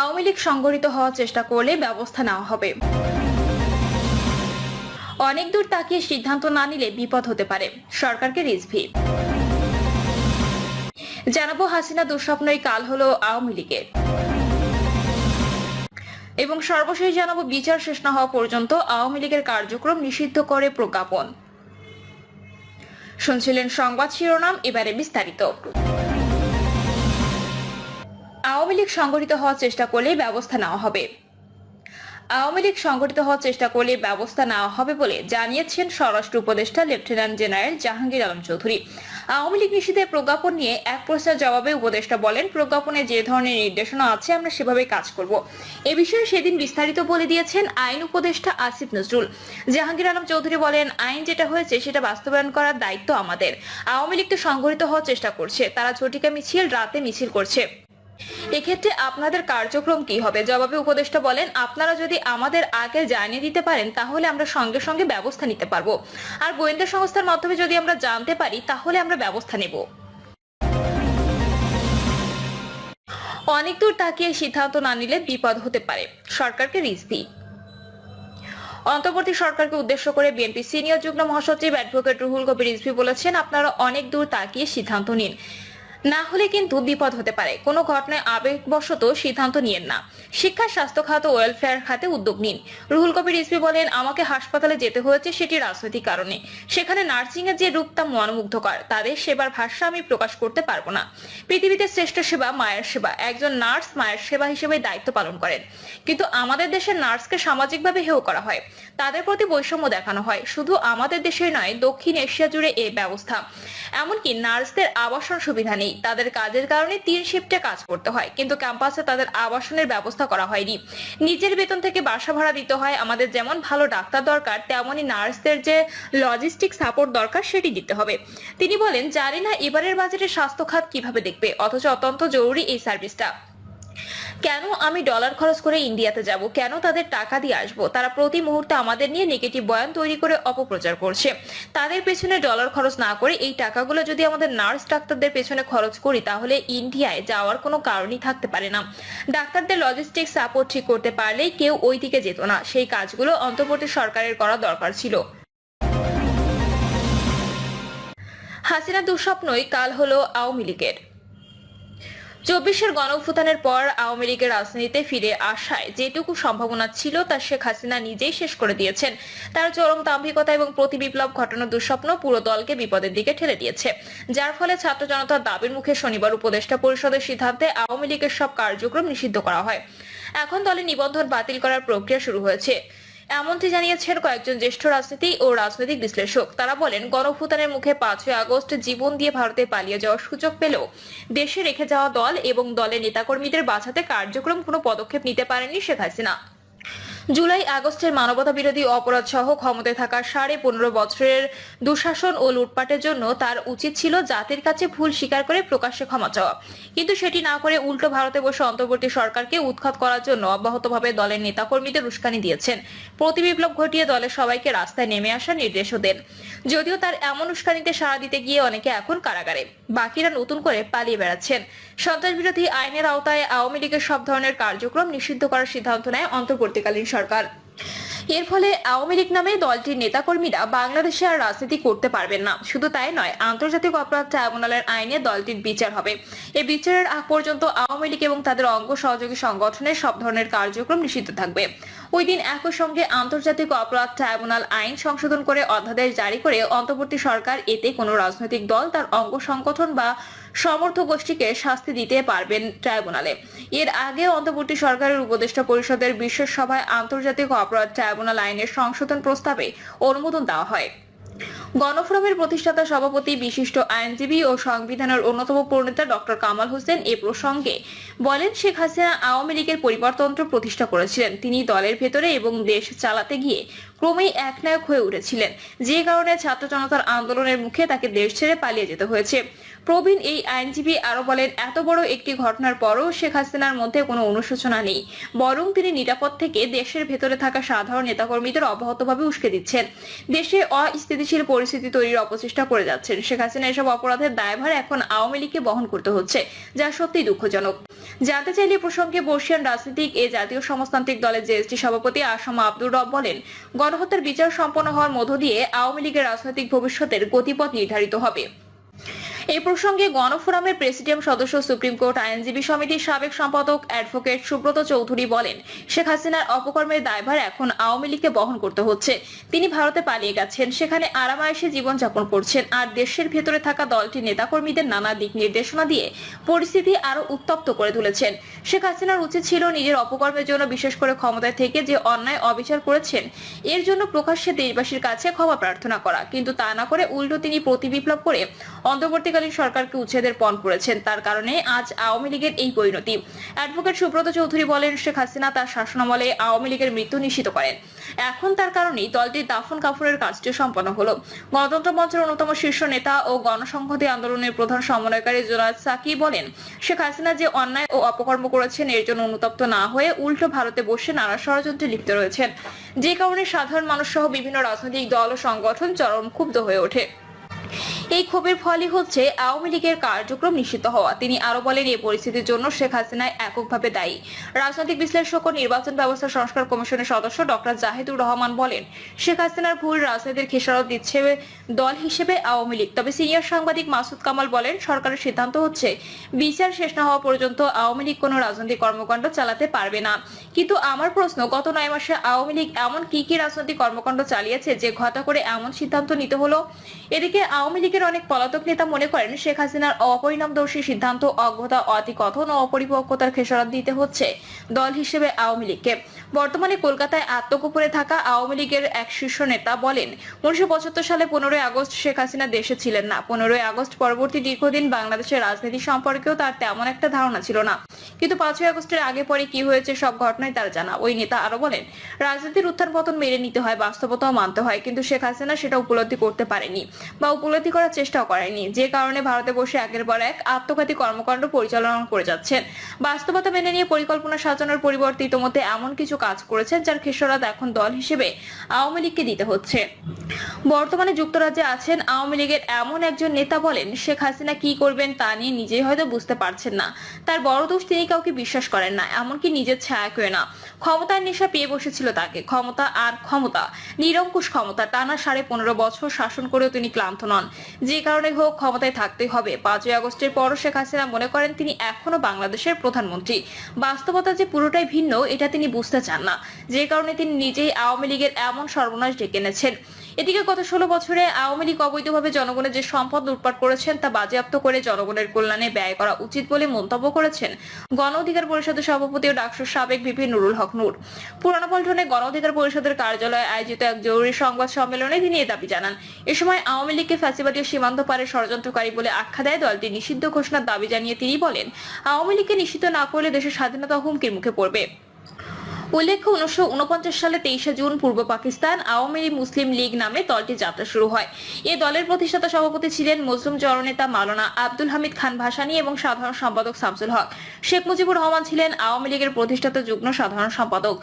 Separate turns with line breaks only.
আওয়ামী লীগ সংগঠিত হওয়ার চেষ্টা করলে ব্যবস্থা নেওয়া হবে অনেক দূর তাকিয়ে সিদ্ধান্ত না নিলে বিপদ হতে পারে সরকারকে রিজভি জানাবো হাসিনা দুঃস্বপ্নই কাল হলো আওয়ামী লীগের এবং সর্বশেষ জানাবো বিচার শেষ না হওয়া পর্যন্ত আওয়ামী লীগের কার্যক্রম নিষিদ্ধ করে প্রজ্ঞাপন শুনছিলেন সংবাদ শিরোনাম এবারে বিস্তারিত আওয়ামী লীগ সংগঠিত হওয়ার চেষ্টা করলে ব্যবস্থা নেওয়া হবে আওয়ামী লীগ সংগঠিত হওয়ার চেষ্টা করলে ব্যবস্থা নেওয়া হবে বলে জানিয়েছেন স্বরাষ্ট্র উপদেষ্টা lieutenant general Jahangir Alam Chowdhury Awami League নিষিদ্ধের প্রজ্ঞাপন নিয়ে এক প্রশ্নের জবাবে উপদেষ্টা বলেন প্রজ্ঞাপনে যে ধরনের নির্দেশনা আছে আমরা সেভাবে কাজ করব এ বিষয়ে সেদিন বিস্তারিত বলে দিয়েছেন আইন উপদেষ্টা আসিফ নজরুল জাহাঙ্গীর আলম চৌধুরী বলেন আইন যেটা হয়েছে সেটা বাস্তবায়ন করার দায়িত্ব আমাদের আওয়ামী লীগ তো সংগঠিত হওয়ার চেষ্টা করছে তারা ছটিকা মিছিল রাতে মিছিল করছে এক্ষেত্রে আপনাদের কার্যক্রম কি হবে জবাবে উপদেষ্টা বলেন আপনারা যদি আমাদের আগে জানিয়ে দিতে পারেন তাহলে আমরা সঙ্গে সঙ্গে ব্যবস্থা নিতে পারবো আর গোয়েন্দা সংস্থার মাধ্যমে যদি আমরা জানতে পারি তাহলে আমরা ব্যবস্থা নেব অনেক দূর তাকিয়ে সিদ্ধান্ত না নিলে বিপদ হতে পারে সরকারকে রিজভি অন্তর্বর্তী সরকারকে উদ্দেশ্য করে বিএনপি সিনিয়র যুগ্ম মহাসচিব অ্যাডভোকেট রুহুল কবির রিজভি বলেছেন আপনারা অনেক দূর তাকিয়ে সিদ্ধান্ত নিন না হলে কিন্তু বিপদ হতে পারে কোনো ঘটনায় আবেগবশত সিদ্ধান্ত নিয়েন না শিক্ষা স্বাস্থ্য খাত ওয়েলফেয়ার খাতে উদ্যোগ নিন রুহুল কবির ইসপি বলেন আমাকে হাসপাতালে যেতে হয়েছে সেটি রাজনৈতিক কারণে সেখানে নার্সিং এর যে রূপ তা মনোমুগ্ধকর তাদের সেবার ভাষা আমি প্রকাশ করতে পারবো না পৃথিবীতে শ্রেষ্ঠ সেবা মায়ের সেবা একজন নার্স মায়ের সেবা হিসেবে দায়িত্ব পালন করেন কিন্তু আমাদের দেশের নার্সকে সামাজিকভাবে হেও করা হয় তাদের প্রতি বৈষম্য দেখানো হয় শুধু আমাদের দেশে নয় দক্ষিণ এশিয়া জুড়ে এই ব্যবস্থা এমনকি নার্সদের আবাসন সুবিধা নেই তাদের কাজের কারণে তিন শিফটে কাজ করতে হয় কিন্তু ক্যাম্পাসে তাদের আবাসনের ব্যবস্থা করা হয়নি নিজের বেতন থেকে বাসা ভাড়া দিতে হয় আমাদের যেমন ভালো ডাক্তার দরকার তেমনই নার্সদের যে লজিস্টিক সাপোর্ট দরকার সেটি দিতে হবে তিনি বলেন জানি না এবারের বাজেটে স্বাস্থ্য খাত কিভাবে দেখবে অথচ অত্যন্ত জরুরি এই সার্ভিসটা কেন আমি ডলার খরচ করে ইন্ডিয়াতে যাব কেন তাদের টাকা দিয়ে আসব তারা প্রতি মুহূর্তে আমাদের নিয়ে নেগেটিভ বয়ান তৈরি করে অপপ্রচার করছে তাদের পেছনে ডলার খরচ না করে এই টাকাগুলো যদি আমাদের নার্স ডাক্তারদের পেছনে খরচ করি তাহলে ইন্ডিয়ায় যাওয়ার কোনো কারণই থাকতে পারে না ডাক্তারদের লজিস্টিক সাপোর্ট ঠিক করতে পারলেই কেউ ওই দিকে যেত না সেই কাজগুলো অন্তর্বর্তী সরকারের করা দরকার ছিল হাসিনা দুঃস্বপ্নই কাল হলো আওয়ামী লীগের চব্বিশের গণভূতানের পর আওয়ামী লীগের রাজনীতিতে ফিরে আসায় যেটুকু সম্ভাবনা ছিল তা শেখ হাসিনা নিজেই শেষ করে দিয়েছেন তার চরম দাম্ভিকতা এবং প্রতি বিপ্লব ঘটানোর দুঃস্বপ্ন পুরো দলকে বিপদের দিকে ঠেলে দিয়েছে যার ফলে ছাত্র জনতার দাবির মুখে শনিবার উপদেষ্টা পরিষদের সিদ্ধান্তে আওয়ামী লীগের সব কার্যক্রম নিষিদ্ধ করা হয় এখন দলে নিবন্ধন বাতিল করার প্রক্রিয়া শুরু হয়েছে এমনটি জানিয়েছেন কয়েকজন জ্যেষ্ঠ রাজনীতি ও রাজনৈতিক বিশ্লেষক তারা বলেন গণভূতানের মুখে পাঁচই আগস্ট জীবন দিয়ে ভারতে পালিয়ে যাওয়ার সুযোগ পেলেও দেশে রেখে যাওয়া দল এবং দলের নেতাকর্মীদের বাঁচাতে কার্যক্রম কোনো পদক্ষেপ নিতে পারেনি শেখ হাসিনা জুলাই আগস্টের মানবতা বিরোধী অপরাধ সহ ক্ষমতায় থাকা সাড়ে পনেরো বছরের দুঃশাসন ও লুটপাটের জন্য তার উচিত ছিল জাতির কাছে ভুল স্বীকার করে প্রকাশ্যে ক্ষমা চাওয়া কিন্তু সেটি না করে উল্টো ভারতে বসে অন্তর্বর্তী সরকারকে উৎখাত করার জন্য অব্যাহতভাবে দলের নেতাকর্মীদের উস্কানি দিয়েছেন প্রতিবিপ্লব ঘটিয়ে দলের সবাইকে রাস্তায় নেমে আসার নির্দেশও দেন যদিও তার এমন উস্কানিতে সাড়া দিতে গিয়ে অনেকে এখন কারাগারে বাকিরা নতুন করে পালিয়ে বেড়াচ্ছেন সন্ত্রাস বিরোধী আইনের আওতায় আওয়ামী লীগের সব ধরনের কার্যক্রম নিষিদ্ধ করার সিদ্ধান্ত নেয় অন্তর্বর্তীকালীন সরকার এর ফলে আওয়ামী লীগ নামে দলটির নেতাকর্মীরা বাংলাদেশে আর রাজনীতি করতে পারবেন না শুধু তাই নয় আন্তর্জাতিক অপরাধ ট্রাইব্যুনালের আইনে দলটির বিচার হবে এ বিচারের আগ পর্যন্ত আওয়ামী লীগ এবং তাদের অঙ্গ সহযোগী সংগঠনের সব ধরনের কার্যক্রম নিষিদ্ধ থাকবে ওই দিন একই সঙ্গে আন্তর্জাতিক অপরাধ ট্রাইব্যুনাল আইন সংশোধন করে অধ্যাদেশ জারি করে অন্তর্বর্তী সরকার এতে কোনো রাজনৈতিক দল তার অঙ্গ সংগঠন বা সমর্থ গোষ্ঠীকে শাস্তি দিতে পারবেন ট্রাইব্যুনালে এর আগে অন্তর্বর্তী সরকারের উপদেষ্টা পরিষদের বিশ্বসভায় সভায় আন্তর্জাতিক অপরাধ ট্রাইব্যুনাল আইনের সংশোধন প্রস্তাবে অনুমোদন দেওয়া হয় গণফোরামের প্রতিষ্ঠাতা সভাপতি বিশিষ্ট আইনজীবী ও সংবিধানের অন্যতম প্রণেতা ডক্টর কামাল হোসেন এ প্রসঙ্গে বলেন শেখ হাসিনা আওয়ামী লীগের পরিবারতন্ত্র প্রতিষ্ঠা করেছিলেন তিনি দলের ভেতরে এবং দেশ চালাতে গিয়ে ক্রমেই একনায়ক হয়ে উঠেছিলেন যে কারণে ছাত্র জনতার আন্দোলনের মুখে তাকে দেশ ছেড়ে পালিয়ে যেতে হয়েছে প্রবীণ এই আইনজীবী আরো বলেন এত বড় একটি ঘটনার পরও শেখ হাসিনার মধ্যে কোনো অনুশোচনা নেই বরং তিনি নিরাপদ থেকে দেশের ভেতরে থাকা সাধারণ নেতাকর্মীদের অব্যাহতভাবে উস্কে দিচ্ছেন দেশে অস্থিতিশীল পরিস্থিতি তৈরির অপচেষ্টা করে যাচ্ছেন শেখ হাসিনা এসব অপরাধের দায়ভার এখন আওয়ামী লীগকে বহন করতে হচ্ছে যা সত্যিই দুঃখজনক জানতে চাইলে প্রসঙ্গে বর্ষিয়ান রাজনীতিক এ জাতীয় সমাজতান্ত্রিক দলের জেএসটি সভাপতি আসাম আব্দুর রব বলেন গণহত্যার বিচার সম্পন্ন হওয়ার মধ্য দিয়ে আওয়ামী লীগের রাজনৈতিক ভবিষ্যতের গতিপথ নির্ধারিত হবে এ প্রসঙ্গে গণফোরামের প্রেসিডেন্ট সদস্য সুপ্রিম কোর্ট আইনজীবী সমিতির সাবেক সম্পাদক অ্যাডভোকেট সুব্রত চৌধুরী বলেন শেখ হাসিনার অপকর্মের দায়ভার এখন আওয়ামী লীগকে বহন করতে হচ্ছে তিনি ভারতে পালিয়ে গেছেন সেখানে আরামায়েশে জীবনযাপন করছেন আর দেশের ভেতরে থাকা দলটি নেতাকর্মীদের নানা দিক নির্দেশনা দিয়ে পরিস্থিতি আরো উত্তপ্ত করে তুলেছেন শেখ হাসিনার উচিত ছিল নিজের অপকর্মের জন্য বিশেষ করে ক্ষমতায় থেকে যে অন্যায় অবিচার করেছেন এর জন্য প্রকাশ্যে দেশবাসীর কাছে ক্ষমা প্রার্থনা করা কিন্তু তা না করে উল্টো তিনি প্রতি বিপ্লব করে অন্তর্বর্তী অন্তর্বর্তীকালীন সরকারকে উচ্ছেদের পণ করেছেন তার কারণে আজ আওয়ামী লীগের এই পরিণতি অ্যাডভোকেট সুব্রত চৌধুরী বলেন শেখ হাসিনা তার শাসনামলে আওয়ামী লীগের মৃত্যু নিশ্চিত করেন এখন তার কারণেই দলটির দাফন কাফনের কাজটি সম্পন্ন হলো গণতন্ত্র মঞ্চের অন্যতম শীর্ষ নেতা ও গণসংহতি আন্দোলনের প্রধান সমন্বয়কারী জোনাদ সাকি বলেন শেখ হাসিনা যে অন্যায় ও অপকর্ম করেছেন এর জন্য অনুতপ্ত না হয়ে উল্টো ভারতে বসে নানা ষড়যন্ত্রে লিপ্ত রয়েছেন যে কারণে সাধারণ মানুষ সহ বিভিন্ন রাজনৈতিক দল ও সংগঠন চরম ক্ষুব্ধ হয়ে ওঠে এই ক্ষোভের ফলই হচ্ছে আওয়ামী লীগের কার্যক্রম নিষিদ্ধ হওয়া তিনি আরো বলেন এই পরিস্থিতির জন্য শেখ হাসিনা এককভাবে দায়ী রাজনৈতিক বিশ্লেষক ও নির্বাচন ব্যবস্থা সংস্কার কমিশনের সদস্য ডক্টর জাহিদুর রহমান বলেন শেখ হাসিনার ভুল রাজনীতির খেসারত দিচ্ছে দল হিসেবে আওয়ামী লীগ তবে সিনিয়র সাংবাদিক মাসুদ কামাল বলেন সরকারের সিদ্ধান্ত হচ্ছে বিচার শেষ না হওয়া পর্যন্ত আওয়ামী লীগ কোনো রাজনৈতিক কর্মকাণ্ড চালাতে পারবে না কিন্তু আমার প্রশ্ন গত নয় মাসে আওয়ামী লীগ এমন কি কি রাজনৈতিক কর্মকাণ্ড চালিয়েছে যে ঘটা করে এমন সিদ্ধান্ত নিতে হলো এদিকে আওয়ামী লীগ লীগের অনেক পলাতক নেতা মনে করেন শেখ হাসিনার অপরিণামদর্শী সিদ্ধান্ত অজ্ঞতা অতিকথন ও অপরিপক্কতার খেসারত দিতে হচ্ছে দল হিসেবে আওয়ামী লীগকে বর্তমানে কলকাতায় আত্মগোপনে থাকা আওয়ামী লীগের এক শীর্ষ নেতা বলেন উনিশশো সালে পনেরোই আগস্ট শেখ হাসিনা দেশে ছিলেন না পনেরোই আগস্ট পরবর্তী দীর্ঘদিন বাংলাদেশের রাজনীতি সম্পর্কেও তার তেমন একটা ধারণা ছিল না কিন্তু পাঁচই আগস্টের আগে পরে কি হয়েছে সব ঘটনায় তার জানা ওই নেতা আরো বলেন রাজনীতির উত্থান পতন মেনে নিতে হয় বাস্তবতাও মানতে হয় কিন্তু শেখ হাসিনা সেটা উপলব্ধি করতে পারেনি বা উপলব্ধি করার চেষ্টাও করেনি যে কারণে ভারতে বসে একের পর এক আত্মঘাতী কর্মকাণ্ড পরিচালনা করে যাচ্ছেন বাস্তবতা মেনে নিয়ে পরিকল্পনা সাজানোর পরিবর্তে ইতোমধ্যে এমন কিছু কাজ করেছেন যার খেসরাত এখন দল হিসেবে আওয়ামী লীগকে দিতে হচ্ছে বর্তমানে যুক্তরাজ্যে আছেন আওয়ামী লীগের এমন একজন নেতা বলেন শেখ হাসিনা কি করবেন তা নিয়ে নিজেই হয়তো বুঝতে পারছেন না তার বড় দোষ তিনি কাউকে বিশ্বাস করেন না এমনকি নিজের ছায়াকেও না ক্ষমতার নেশা পেয়ে বসেছিল তাকে ক্ষমতা আর ক্ষমতা নিরঙ্কুশ ক্ষমতা টানা সাড়ে পনেরো বছর শাসন করেও তিনি ক্লান্ত নন যে কারণে হোক ক্ষমতায় থাকতে হবে পাঁচই আগস্টের পরও শেখ হাসিনা মনে করেন তিনি এখনো বাংলাদেশের প্রধানমন্ত্রী বাস্তবতা যে পুরোটাই ভিন্ন এটা তিনি বুঝতে চান না যে কারণে তিনি নিজেই আওয়ামী লীগের এমন সর্বনাশ ডেকে এনেছেন এদিকে গত ষোলো বছরে আওয়ামী লীগ অবৈধভাবে জনগণের যে সম্পদ লুটপাট করেছেন তা বাজেয়াপ্ত করে জনগণের কল্যাণে ব্যয় করা উচিত বলে মন্তব্য করেছেন গণ অধিকার পরিষদের সভাপতি ও ডাকসুর সাবেক ভিপি নুরুল হক নুর পুরানো পল্টনে গণ অধিকার পরিষদের কার্যালয়ে আয়োজিত এক জরুরি সংবাদ সম্মেলনে তিনি এ দাবি জানান এ সময় আওয়ামী লীগকে ফ্যাসিবাদীয় ও সীমান্ত পারে ষড়যন্ত্রকারী বলে আখ্যা দেয় দলটি নিষিদ্ধ ঘোষণার দাবি জানিয়ে তিনি বলেন আওয়ামী লীগকে নিষিদ্ধ না করলে দেশের স্বাধীনতা হুমকির মুখে পড়বে উল্লেখ্য উনিশশো সালে তেইশে জুন পূর্ব পাকিস্তান আওয়ামী মুসলিম লীগ নামে দলটি যাত্রা শুরু হয় এ দলের প্রতিষ্ঠাতা সভাপতি ছিলেন মুসলিম জননেতা মালনা আব্দুল হামিদ খান ভাসানী এবং সাধারণ সম্পাদক শামসুল হক শেখ মুজিবুর রহমান ছিলেন আওয়ামী লীগের প্রতিষ্ঠাতা যুগ্ম সাধারণ সম্পাদক